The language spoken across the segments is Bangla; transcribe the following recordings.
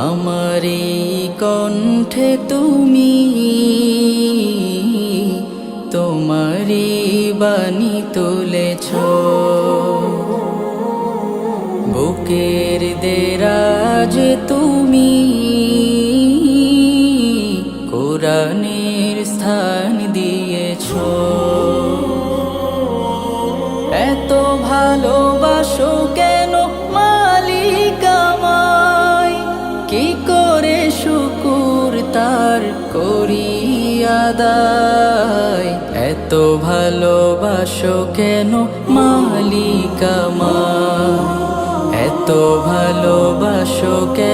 আমারি কণ্ঠে তুমি বাণী তুলেছ। বুকের দেরাজ তুমি কোরআনের স্থান দিয়েছ। এত ভালোবাসো কেন মালিক মা এত ভালোবাসো কেন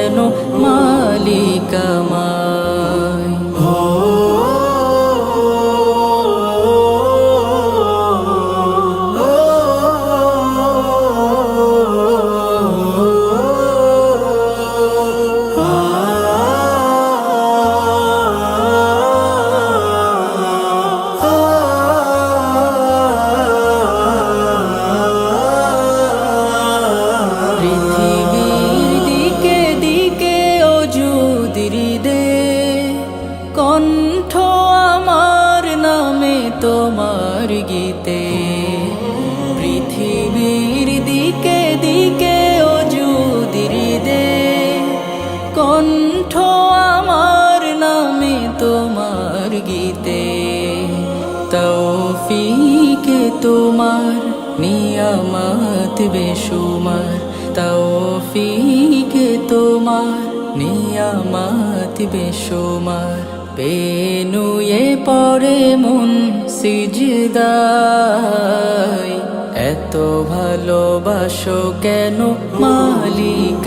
কণ্ঠ আমার নামে তোমার গীতে। পৃথিবীর দিকে দিকে অজুদির দে কণ্ঠ আমার নামে তোমার গীতে। তৌফিকে তোমার নিয়ামত বেশুমার। তৌফিকে তোমার নিয়ামত বেশুমার। পেনুয়ে পরে মন সিজদায়। এত ভালোবাসো কেন মালিক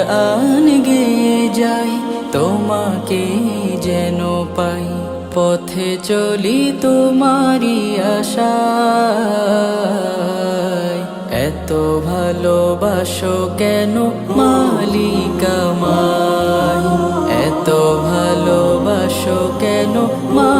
কোরআন গে যাই, তোমাকে যেন পাই। পথে চলি তোমারি আশা এত ভালোবাসো কেন মালিক আমায় এত ভালোবাসো কেন মালিক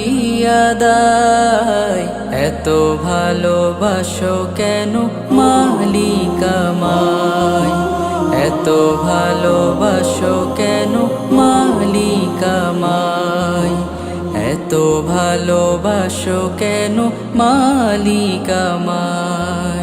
করিয়াদায় এত ভালোবাসো কেন মালিক আমায় এত ভালোবাসো কেন মালিক আমায় এত ভালোবাসো কেন মালিক আমায়